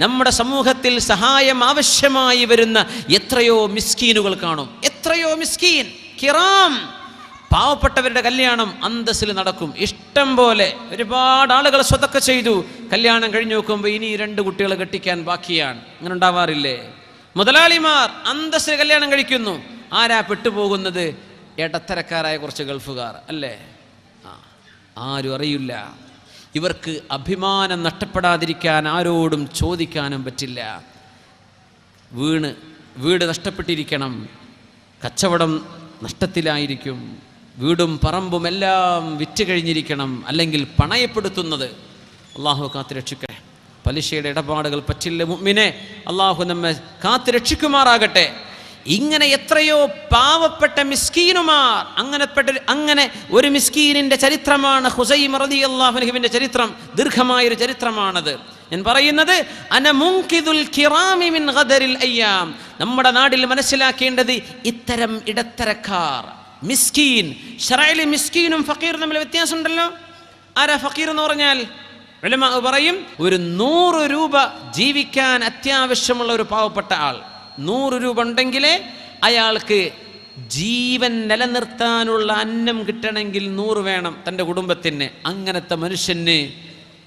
നമ്മുടെ സമൂഹത്തിൽ സഹായം ആവശ്യമായി വരുന്ന എത്രയോ മിസ്കീനുകൾ കാണും. എത്രയോ മിസ്കീൻ. കിറാം. പാവപ്പെട്ടവരുടെ കല്യാണം അന്തസ്സിൽ നടക്കും. ഇഷ്ടം പോലെ ഒരുപാട് ആളുകൾ സ്വതക്ക ചെയ്തു. കല്യാണം കഴിഞ്ഞു നോക്കുമ്പോൾ ഇനി രണ്ട് കുട്ടികളെ കെട്ടിക്കാൻ ബാക്കിയാണ്. അങ്ങനെ ഉണ്ടാവാറില്ലേ? മുതലാളിമാർ അന്തസ്സിൽ കല്യാണം കഴിക്കുന്നു. ആരാ പെട്ടുപോകുന്നത്? ഇടത്തരക്കാരായ കുറച്ച് ഗൾഫുകാർ. അല്ലേ? ആ ആരും അറിയില്ല. ഇവർക്ക് അഭിമാനം നഷ്ടപ്പെടാതിരിക്കാൻ ആരോടും ചോദിക്കാനും പറ്റില്ല. വീണ് വീട് നഷ്ടപ്പെട്ടിരിക്കണം. കച്ചവടം നഷ്ടത്തിലായിരിക്കും. വീടും പറമ്പും എല്ലാം വിറ്റ് കഴിഞ്ഞിരിക്കണം. അല്ലെങ്കിൽ പണയപ്പെടുത്തുന്നത്. അള്ളാഹു കാത്തു രക്ഷിക്കട്ടെ. പലിശയുടെ ഇടപാടുകൾ പറ്റില്ല. മുമ്മിനെ അള്ളാഹു നമ്മെ കാത്തു രക്ഷിക്കുമാറാകട്ടെ. ഇങ്ങനെ എത്രയോ പാവപ്പെട്ട മിസ്കീനുമാർ അങ്ങനെപ്പെട്ട അങ്ങനെ ഒരു മിസ്കീനിന്റെ ചരിത്രമാണ് ഹുസൈം റതി അള്ളാഹുവിന്റെ ചരിത്രം ദീർഘമായൊരു ചരിത്രമാണത്. ഞാൻ പറയുന്നത് അനമുങ്കിദുൽ കിറാമിൻ മിൻ ഗദരിൽ അയ്യാം. നമ്മുടെ നാട്ടിൽ മനസ്സിലാക്കേണ്ടത് ഇത്തരം ഇടത്തരക്കാർ മിസ്കീൻ ഷറയിലെ മിസ്കീനും ഫക്കീറും തമ്മിൽ വ്യത്യാസമുണ്ടല്ലോ. ആരാ ഫക്കീർ എന്ന് പറഞ്ഞാൽ പറയും ഒരു നൂറ് രൂപ ജീവിക്കാൻ അത്യാവശ്യമുള്ള ഒരു പാവപ്പെട്ട ആൾ. നൂറ് രൂപ ഉണ്ടെങ്കിലേ അയാൾക്ക് ജീവൻ നിലനിർത്താനുള്ള അന്നം കിട്ടണമെങ്കിൽ നൂറ് വേണം. തന്റെ കുടുംബത്തിന് അങ്ങനത്തെ മനുഷ്യന്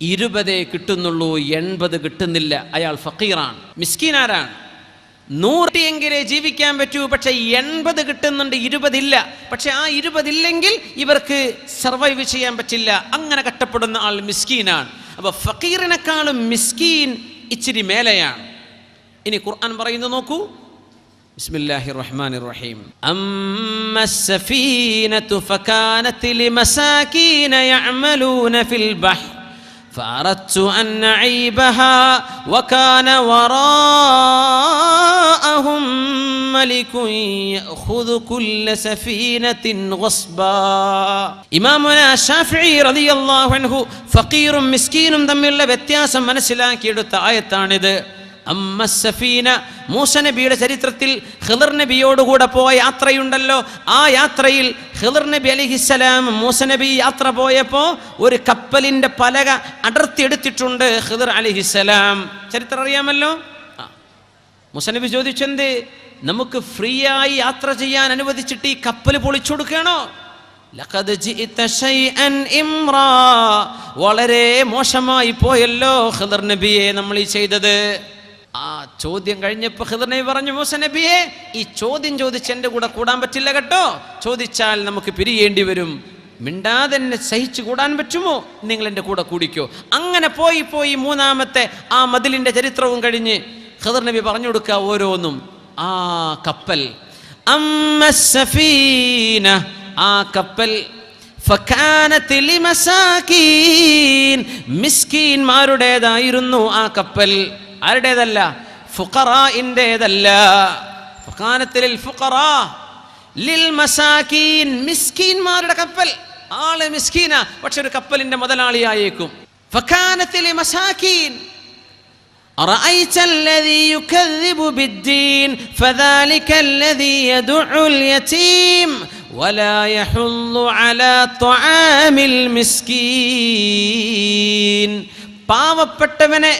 ഇരുപതേ കിട്ടുന്നുള്ളൂ എൺപത് കിട്ടുന്നില്ല. അയാൾ ഫക്കീറാണ്. മിസ്കീനാരാണ്? നൂറിയെങ്കിലേ ജീവിക്കാൻ പറ്റൂ. പക്ഷെ എൺപത് കിട്ടുന്നുണ്ട് ഇരുപതില്ല. പക്ഷെ ആ ഇരുപതില്ലെങ്കിൽ ഇവർക്ക് സർവൈവ് ചെയ്യാൻ പറ്റില്ല. അങ്ങനെ കഷ്ടപ്പെടുന്ന ആൾ മിസ്കീനാണ്. അപ്പൊ ഫക്കീറിനെക്കാളും മിസ്കീൻ ഇച്ചിരി മേലെയാണ്. ഇനി ഖുർആൻ പറയുന്നത് നോക്കൂ بسم الله الرحمن الرحيم أما السفينة فكانت لمساكين يعملون في البحر فأردت أن أعيبها وكان وراءهم ملك يأخذ كل سفينة غصبا إمامنا الشافعي رضي الله عنه فقير مسكين തമ്മിലുള്ള വ്യത്യാസം മനസ്സിലാക്കിയെടുത്ത ആയത്താണിത് അമ്മ സഫീന മൂസ നബിയുടെ ചരിത്രത്തിൽ ഹിദർ നബിയോടുകൂടെ പോയ യാത്രയുണ്ടല്ലോ. ആ യാത്രയിൽ ഹിദർ നബി അലിഹിസ്സലാം മൂസ നബി യാത്ര പോയപ്പോൾ ഒരു കപ്പലിന്റെ പലക അടർത്തിയെടുത്തിട്ടുണ്ട് ഹിദർ അലിഹിസ്സലാം ചരിത്രം അറിയാമല്ലോ? മൂസ നബി ചോദിച്ചെന്ത്? നമുക്ക് ഫ്രീ ആയി യാത്ര ചെയ്യാൻ അനുവദിച്ചിട്ട് ഈ കപ്പൽ പൊളിച്ചു കൊടുക്കണോ വളരെ മോശമായി പോയല്ലോ ഹദർ നബിയെ നമ്മൾ ഈ ചെയ്തത്. ആ ചോദ്യം കഴിഞ്ഞപ്പോൾ ഖിദർ നബി പറഞ്ഞു മൂസ നബിയെ ഈ ചോദ്യം ചോദിച്ച് എന്റെ കൂടെ കൂടാൻ പറ്റില്ല കേട്ടോ. ചോദിച്ചാൽ നമുക്ക് പിരിയേണ്ടി വരും. മിണ്ടാതെ എന്നെ സഹിച്ചു കൂടാൻ പറ്റുമോ? നിങ്ങൾ എന്റെ കൂടെ കൂടിക്കോ. അങ്ങനെ പോയി പോയി മൂന്നാമത്തെ ആ മതിലിന്റെ ചരിത്രവും കഴിഞ്ഞ് ഖിദർ നബി പറഞ്ഞു കൊടുക്കുക ഓരോന്നും. ആ കപ്പൽ. അമ്മ സഫീന ആ കപ്പൽ. മിസ്കീൻമാരുടേതായിരുന്നു ആ കപ്പൽ. ആരുടേതല്ല ഫുഖറാഇൻ്റേതല്ല ഫക്കാനത്തിൽ ഫുഖറാ ലിൽ മസാകീൻ മിസ്കീന്മാരുടെ കപ്പൽ ആള് മിസ്കീന പക്ഷെ ഒരു കപ്പലിന്റെ മുതലാളിയായേക്കും ഫക്കാനത്തിൽ മസാകീൻ أرأيت الذي يكذب بالدين فذلك الذي يدع اليتيم ولا يحض على طعام المسكين പാവപ്പെട്ടവനെ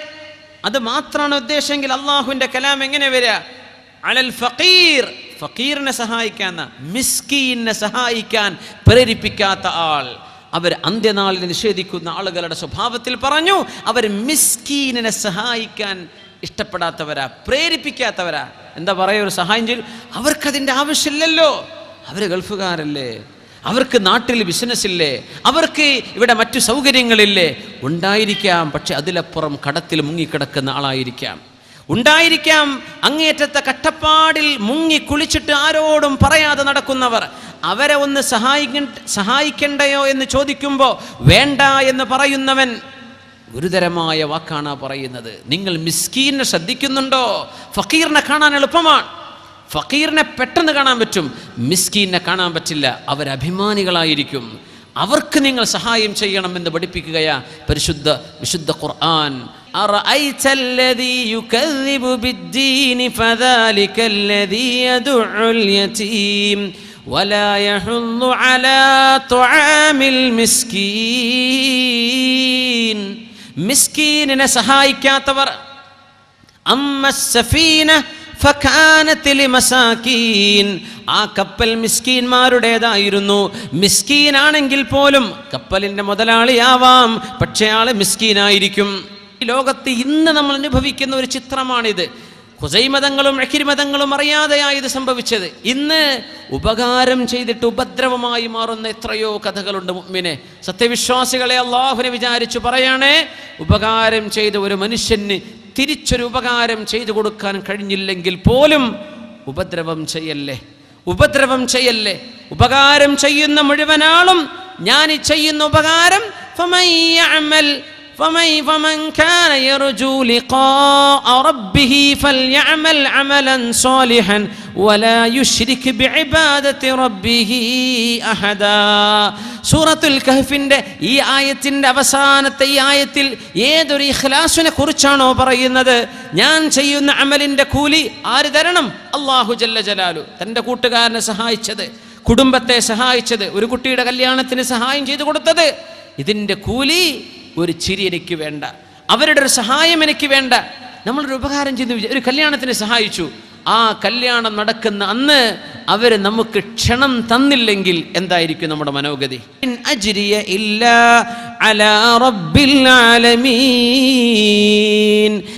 അത് മാത്രമാണ് ഉദ്ദേശമെങ്കിൽ അള്ളാഹുവിന്റെ കലാം എങ്ങനെ വരിക അലൽ ഫക്കീർ ഫക്കീറിനെ സഹായിക്കാൻ മിസ്കീനെ സഹായിക്കാൻ പ്രേരിപ്പിക്കാത്ത ആൾ. അവർ അന്ത്യനാളിൽ നിഷേധിക്കുന്ന ആളുകളുടെ സ്വഭാവത്തിൽ പറഞ്ഞു അവർ മിസ്കീനെ സഹായിക്കാൻ ഇഷ്ടപ്പെടാത്തവരാ പ്രേരിപ്പിക്കാത്തവരാ. എന്താ പറയുക ഒരു സഹായം ചെയ്യും. അവർക്കതിന്റെ ആവശ്യമില്ലല്ലോ. അവർ ഗൾഫുകാരല്ലേ? അവർക്ക് നാട്ടിൽ ബിസിനസ്സില്ലേ അവർക്ക് ഇവിടെ മറ്റു സൗകര്യങ്ങളില്ലേ ഉണ്ടായിരിക്കാം പക്ഷെ അതിലപ്പുറം കടത്തിൽ മുങ്ങിക്കിടക്കുന്ന ആളായിരിക്കാം. ഉണ്ടായിരിക്കാം അങ്ങേറ്റത്തെ കട്ടപ്പാടിൽ മുങ്ങി കുളിച്ചിട്ട് ആരോടും പറയാതെ നടക്കുന്നവർ. അവരെ ഒന്ന് സഹായിക്ക സഹായിക്കണ്ടയോ എന്ന് ചോദിക്കുമ്പോൾ വേണ്ട എന്ന് പറയുന്നവൻ ഗുരുതരമായ വാക്കാണ് പറയുന്നത്. നിങ്ങൾ മിസ്കീനെ ശ്രദ്ധിക്കുന്നുണ്ടോ? ഫക്കീറിനെ കാണാൻ എളുപ്പമാണ്. ഫക്കീറിനെ പെട്ടെന്ന് കാണാൻ പറ്റും മിസ്കീനെ കാണാൻ പറ്റില്ല അവരഭിമാനികളായിരിക്കും അവർക്ക് നിങ്ങൾ സഹായം ചെയ്യണമെന്ന് പഠിപ്പിക്കുകയാ പരിശുദ്ധ വിശുദ്ധ ഖുർആൻ أرأيت الذي يكذب بالدين فذلك الذي يدع اليتيم ولا يحض على طعام المسكين മിസ്കീനിനെ സഹായിക്കാത്തവർ അമ്മ സഫീന ഫകാനത്ത് ലിമസാകീൻ. ആ കപ്പൽ മിസ്കീന്മാരുടേതായിരുന്നു മിസ്കീനാണെങ്കിൽ പോലും കപ്പലിന്റെ മുതലാളിയാവാം. പക്ഷേ ആൾ മിസ്കീനായിരിക്കും. ലോകത്ത് ഇന്ന് നമ്മൾ അനുഭവിക്കുന്ന ഒരു ചിത്രമാണിത്. ഹുസൈമതങ്ങളും അഹിരിമതങ്ങളും അറിയാതെയായി ഇത് സംഭവിച്ചത്. ഇന്ന് ഉപകാരം ചെയ്തിട്ട് ഉപദ്രവമായി മാറുന്ന എത്രയോ കഥകളുണ്ട് മുമ്മിനെ സത്യവിശ്വാസികളെ അള്ളാഹുനെ വിചാരിച്ചു പറയണേ ഉപകാരം ചെയ്ത ഒരു മനുഷ്യന് തിരിച്ചൊരു ഉപകാരം ചെയ്തു കൊടുക്കാൻ കഴിഞ്ഞില്ലെങ്കിൽ പോലും ഉപദ്രവം ചെയ്യല്ലേ? ഉപദ്രവം ചെയ്യല്ലേ? ഉപകാരം ചെയ്യുന്ന മുഴുവനാളും ഞാൻ ചെയ്യുന്ന ഉപകാരം فمن يعمل فمن فمن كان يرجو لقاء ربه فليعمل عملا صالحا ولا يشرك بعبادة ربه أحدا സൂറത്തുൽ കഹ്ഫിന്റെ ഈ ആയത്തിന്റെ അവസാനത്തെ ഈ ആയത്തിൽ ഏതൊരു ഇഖ്ലാസിനെ കുറിച്ചാണോ പറയുന്നത് ഞാൻ ചെയ്യുന്ന അമലിന്റെ കൂലി ആര് തരണം അള്ളാഹു ജല്ല ജലാലു തൻ്റെ കൂട്ടുകാരനെ സഹായിച്ചത് കുടുംബത്തെ സഹായിച്ചത് ഒരു കുട്ടിയുടെ കല്യാണത്തിന് സഹായം ചെയ്തു കൊടുത്തത് ഇതിൻ്റെ കൂലി ഒരു ചിരി എനിക്ക് വേണ്ട. അവരുടെ ഒരു സഹായം എനിക്ക് വേണ്ട. നമ്മളൊരു ഉപകാരം ചെയ്ത്. ഒരു കല്യാണത്തിന് സഹായിച്ചു. ആ കല്യാണം നടക്കുന്ന അന്ന് അവർ നമുക്ക് ക്ഷണം തന്നില്ലെങ്കിൽ എന്തായിരിക്കും നമ്മുടെ മനോഗതി?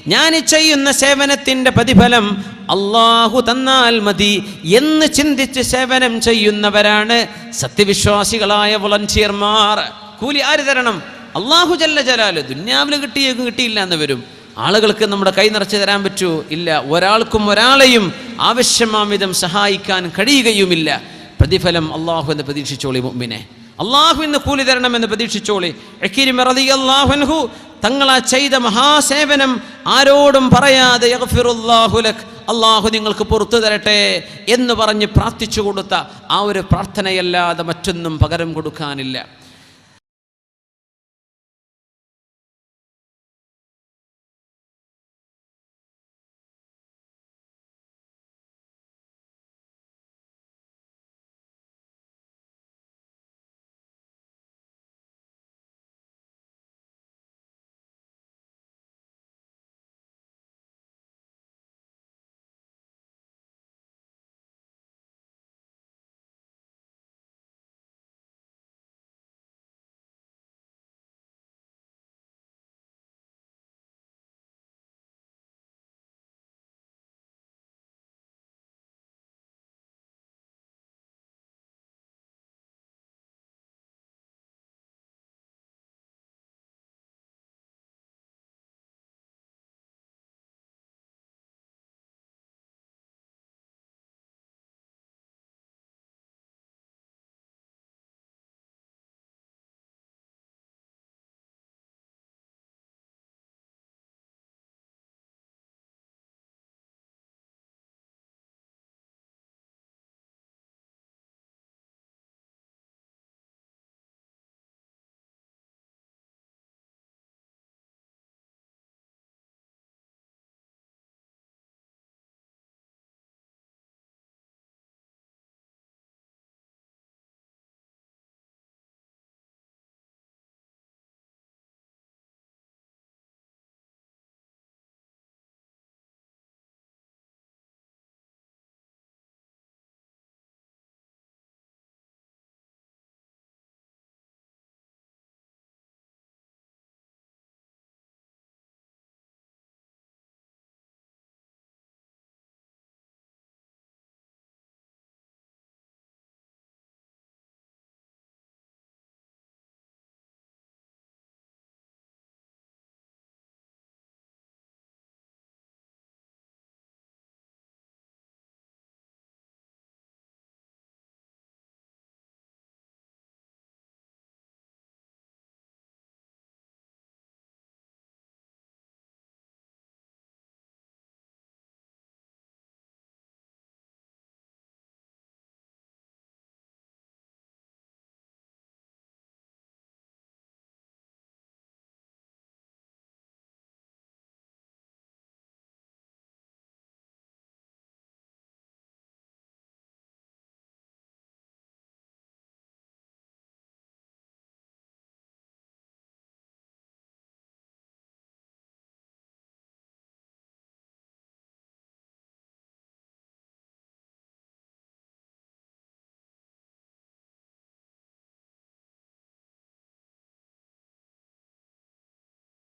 ഞാൻ ചെയ്യുന്ന സേവനത്തിന്റെ പ്രതിഫലം അള്ളാഹു തന്നാൽ മതി എന്ന് ചിന്തിച്ച് സേവനം ചെയ്യുന്നവരാണ് സത്യവിശ്വാസികളായ വളണ്ടിയർമാർ കൂലി ആര് തരണം? അള്ളാഹു ജല്ല ജലാൽ ദുന്യാവിൽ കിട്ടിയേക്കും കിട്ടിയില്ല എന്ന് വരും. ആളുകൾക്ക് നമ്മുടെ കൈ നിറച്ച് തരാൻ പറ്റുമോ ഇല്ല ഒരാൾക്കും ഒരാളെയും ആവശ്യമാം വിധം സഹായിക്കാൻ കഴിയുകയുമില്ല. പ്രതിഫലം അള്ളാഹു എന്ന് പ്രതീക്ഷിച്ചോളി മുമ്പിനെ അള്ളാഹു എന്ന് കൂലി തരണമെന്ന് പ്രതീക്ഷിച്ചോളി. തങ്ങളാ ചെയ്ത മഹാസേവനം ആരോടും പറയാതെ അള്ളാഹു നിങ്ങൾക്ക് പുറത്തു തരട്ടെ എന്ന് പറഞ്ഞ് പ്രാർത്ഥിച്ചു കൊടുത്ത ആ ഒരു പ്രാർത്ഥനയല്ലാതെ മറ്റൊന്നും പകരം കൊടുക്കാനില്ല.